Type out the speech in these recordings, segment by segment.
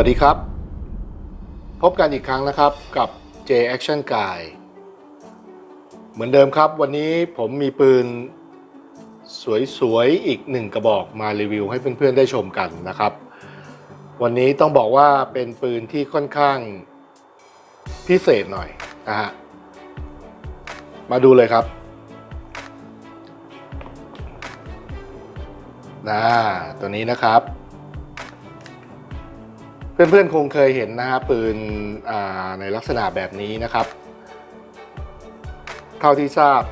สวัสดีครับ พบกันอีกครั้งนะครับกับ J Action Guy เหมือนเดิมครับวันนี้ผมมีปืนสวยๆ อีกหนึ่งกระบอกมารีวิวให้เพื่อนๆได้ชมกันนะครับ วันนี้ต้องบอกว่าเป็นปืนที่ค่อนข้างพิเศษหน่อยนะฮะ มาดูเลยครับนะตัวนี้นะครับ เพื่อนๆคงเคยเห็นนะฮะปืนในลักษณะแบบนี้นะครับ เท่าที่ทราบ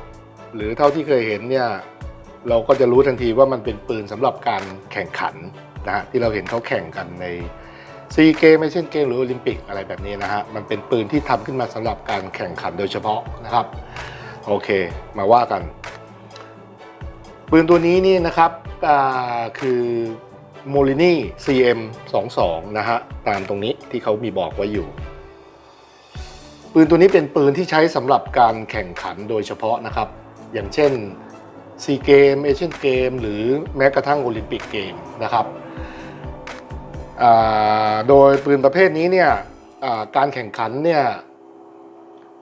หรือเท่าที่เคยเห็นเนี่ยเราก็จะรู้ทันทีว่ามันเป็นปืนสำหรับการแข่งขันนะฮะที่เราเห็นเขาแข่งกันในซีเกมไม่เช่นเกมหรือโอลิมปิกอะไรแบบนี้นะฮะมันเป็นปืนที่ทำขึ้นมาสำหรับการแข่งขันโดยเฉพาะนะครับโอเคมาว่ากัน ปืนตัวนี้นี่นะครับคือ โมลินี CM 22นะฮะ ตามตรงนี้ที่เขามีบอกไว้อยู่ ปืนตัวนี้เป็นปืนที่ใช้สำหรับการแข่งขันโดยเฉพาะนะครับ อย่างเช่นซีเกมเอเชียนเกมหรือแม้กระทั่งโอลิมปิกเกมนะครับ โดยปืนประเภทนี้เนี่ยการแข่งขันเนี่ย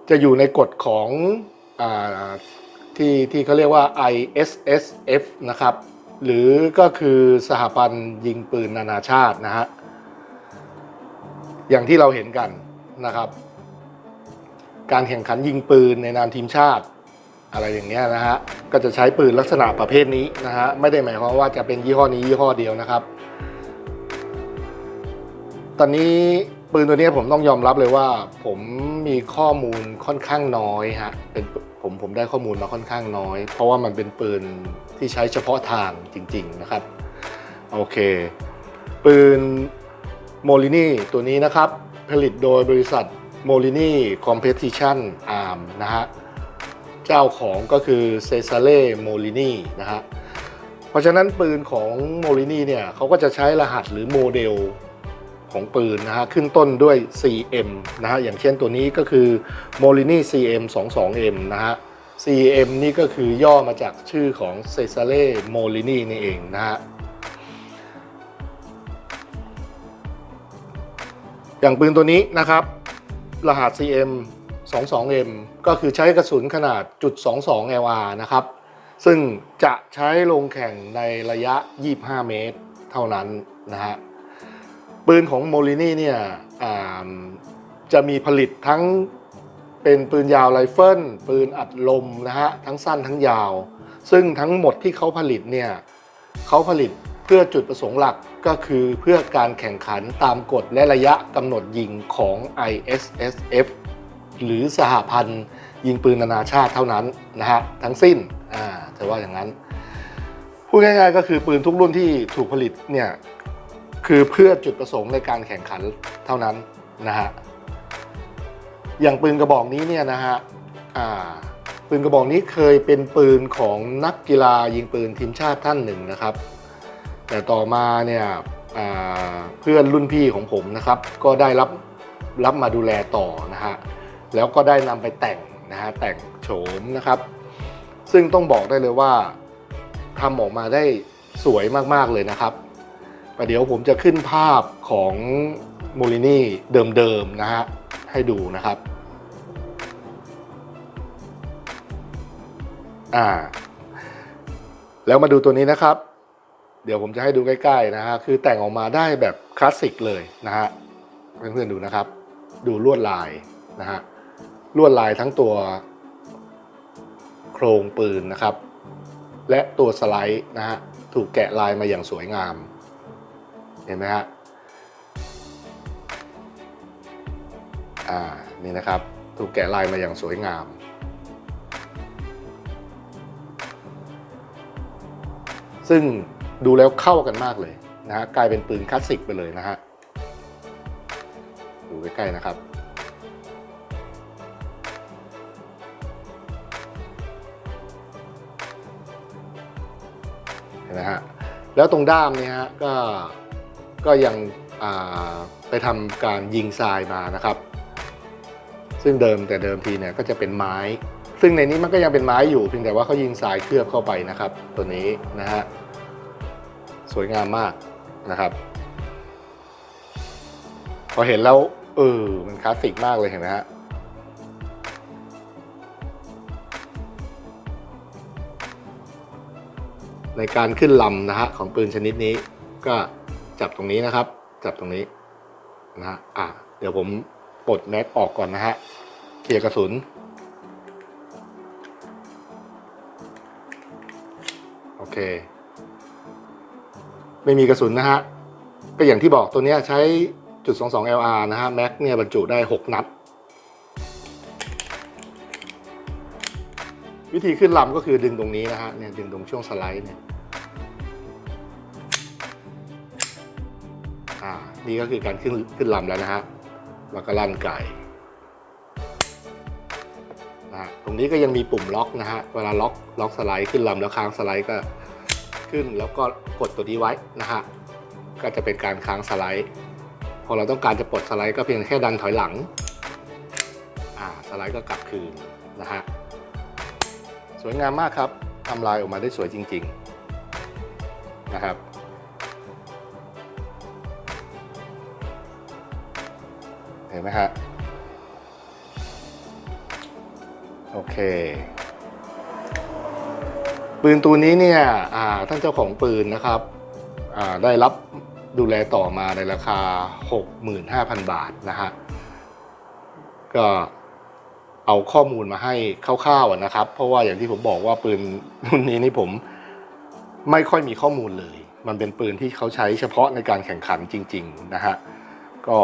จะอยู่ในกฎของอที่ที่เขาเรียกว่า ISSF นะครับ หรือก็คือสหพันธ์ยิงปืนนานาชาตินะฮะอย่างที่เราเห็นกันนะครับ การแข่งขันยิงปืนในนามทีมชาติ อะไรอย่างเงี้ยนะฮะก็จะใช้ปืนลักษณะประเภทนี้นะฮะไม่ได้หมายความว่าจะเป็นยี่ห้อนี้ยี่ห้อเดียวนะครับ ตอนนี้ปืนตัวนี้ผมต้องยอมรับเลยว่า ผมมีข้อมูลค่อนข้างน้อยฮะเป็นผมผมได้ข้อมูลมาค่อนข้างน้อย เพราะว่ามันเป็นปืน ที่ใช้เฉพาะทางจริง ๆ นะครับ โอเค ปืนโมลินีตัวนี้นะครับ ผลิตโดยบริษัทโมลินีคอมเพติชันอาร์มนะฮะ เจ้าของก็คือเซซาเล่โมลินีนะฮะ เพราะฉะนั้นปืนของโมลินีเนี่ยเขาก็จะใช้รหัสหรือโมเดลของปืนนะฮะ ขึ้นต้นด้วย CM นะฮะ อย่างเช่นตัวนี้ก็คือ m o l i n i CM 22M นะฮะ CM นี่ก็คือย่อมาจากชื่อของเซซาเล่โมลินีนี่เองนะฮะอย่างปืนตัวนี้นะครับ รหัส CM 22M ก็คือใช้กระสุนขนาดจุด22 LR นะครับ ซึ่งจะใช้ลงแข่งในระยะ 25 เมตรเท่านั้นนะฮะปืนของโมลินีเนี่ยจะมีผลิตทั้ง เป็นปืนยาวไรเฟิลปืนอัดลมนะฮะทั้งสั้นทั้งยาว ซึ่งทั้งหมดที่เขาผลิตเนี่ยเขาผลิตเพื่อจุดประสงค์หลักก็คือเพื่อการแข่งขันตามกฎและระยะกำหนดยิงของ ISSF หรือสหพันธ์ยิงปืนนานาชาติเท่านั้นนะฮะทั้งสิ้นอ่าจะว่าอย่างนั้น พูดง่ายๆก็คือปืนทุกรุ่นที่ถูกผลิตเนี่ยคือเพื่อจุดประสงค์ในการแข่งขันเท่านั้นนะฮะ อย่างปืนกระบอกนี้เนี่ยนะฮะอ่าปืนกระบอกนี้เคยเป็นปืนของนักกีฬายิงปืนทีมชาติท่านหนึ่งนะครับ แต่ต่อมาเนี่ยเพื่อนรุ่นพี่ของผมนะครับ ก็ได้รับรับมาดูแลต่อนะฮะแล้วก็ได้นำไปแต่งนะฮะแต่งโฉมนะครับ ซึ่งต้องบอกได้เลยว่าทำออกมาได้สวยมากๆเลยนะครับประเดี๋ยวผมจะขึ้นภาพของโมลินี่เดิมๆนะฮะ ให้ดูนะครับอ่าแล้วมาดูตัวนี้นะครับ เดี๋ยวผมจะให้ดูใกล้ๆนะฮะคือแต่งออกมาได้แบบคลาสสิกเลยนะฮะเพื่อนๆดูนะครับ ดูลวดลายนะฮะลวดลายทั้งตัว โครงปืนนะครับ และตัวสไลด์นะฮะถูกแกะลายมาอย่างสวยงาม เห็นไหมฮะ อ่านี่นะครับ ถูกแกะลายมาอย่างสวยงาม ซึ่งดูแล้วเข้ากันมากเลยนะฮะกลายเป็นปืนคลาสสิกไปเลยนะฮะดูใกล้ๆนะครับเห็นไหมฮะแล้วตรงด้ามเนี่ยฮะก็ก็ยังไปทำการยิงทรายมานะครับ ซึ่งเดิมแต่เดิมทีเนี่ยก็จะเป็นไม้ ซึ่งในนี้มันก็ยังเป็นไม้อยู่เพียงแต่ว่าเขายิงทรายเคลือบเข้าไปนะครับ ตัวนี้นะฮะสวยงามมากนะครับ พอเห็นแล้วเออมันคลาสสิกมากเลยเห็นไหมฮะในการขึ้นลำนะฮะของปืนชนิดนี้ ก็จับตรงนี้นะครับ จับตรงนี้นะฮะอะเดี๋ยวผม ปลดแม็กออกก่อนนะฮะเคลียร์กระสุน โอเค ไม่มีกระสุนนะฮะก็อย่างที่บอกตัวนี้ใช้จุด 22 LR นะฮะแม็กเนี่ยบรรจุได้ 6 นัด วิธีขึ้นลำก็คือดึงตรงนี้นะฮะเนี่ยดึงตรงช่วงสไลด์เนี่ยอ่านี่ก็คือการขึ้นขึ้นลำแล้วนะฮะ แล้วก็ลั่นไก่นะฮะตรงนี้ก็ยังมีปุ่มล็อกนะฮะเวลาล็อกล็อกสไลด์ขึ้นลำแล้วค้างสไลด์ก็ขึ้นแล้วก็กดตัวนี้ไว้นะฮะก็จะเป็นการค้างสไลด์ พอเราต้องการจะปลดสไลด์ก็เพียงแค่ดันถอยหลังอ่าสไลด์ก็กลับคืนนะฮะสวยงามมากครับทำลายออกมาได้สวยจริง ๆ นะครับ ห็นไหมฮะ โอเค ปืนตัวนี้เนี่ยท่านเจ้าของปืนนะครับ ได้รับดูแลต่อมาในราคา 65,000 บาทนะฮะ ก็เอาข้อมูลมาให้คร่าวๆนะครับ เพราะว่าอย่างที่ผมบอกว่าปืนรุ่นนี้นี่ผมไม่ค่อยมีข้อมูลเลย มันเป็นปืนที่เขาใช้เฉพาะในการแข่งขันจริง ๆ นะฮะ ก็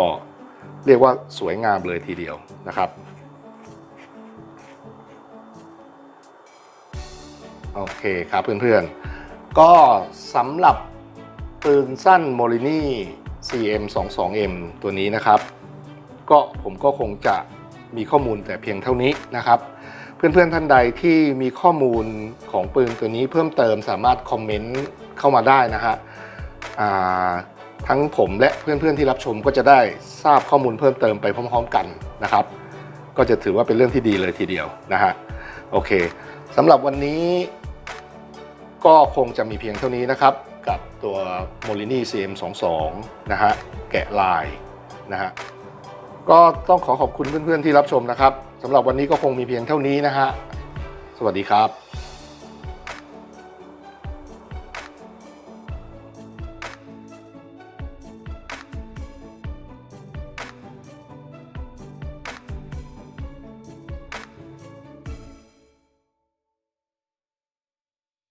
เรียกว่าสวยงามเลยทีเดียวนะครับโอเคครับเพื่อนๆ ก็สำหรับปืนสั้น m o l i n i CM 2 2 M ตัวนี้นะครับ ก็ผมก็คงจะมีข้อมูลแต่เพียงเท่านี้นะครับ เพื่อนๆท่านใดที่มีข้อมูลของปืนตัวนี้เพิ่มเติมสามารถคอมเมนต์เข้ามาได้นะฮะอ่า ทั้งผมและเพื่อนๆที่รับชมก็จะได้ทราบข้อมูลเพิ่มเติมไปพร้อมๆกันนะครับ ก็จะถือว่าเป็นเรื่องที่ดีเลยทีเดียวนะฮะโอเคสำหรับวันนี้ก็คงจะมีเพียงเท่านี้นะครับ กับตัว m o l i n i CM22 นะฮะแกะลายนะฮะก็ต้องขอขอบคุณเพื่อนๆที่รับชมนะครับสำหรับวันนี้ก็คงมีเพียงเท่านี้นะฮะสวัสดีครับ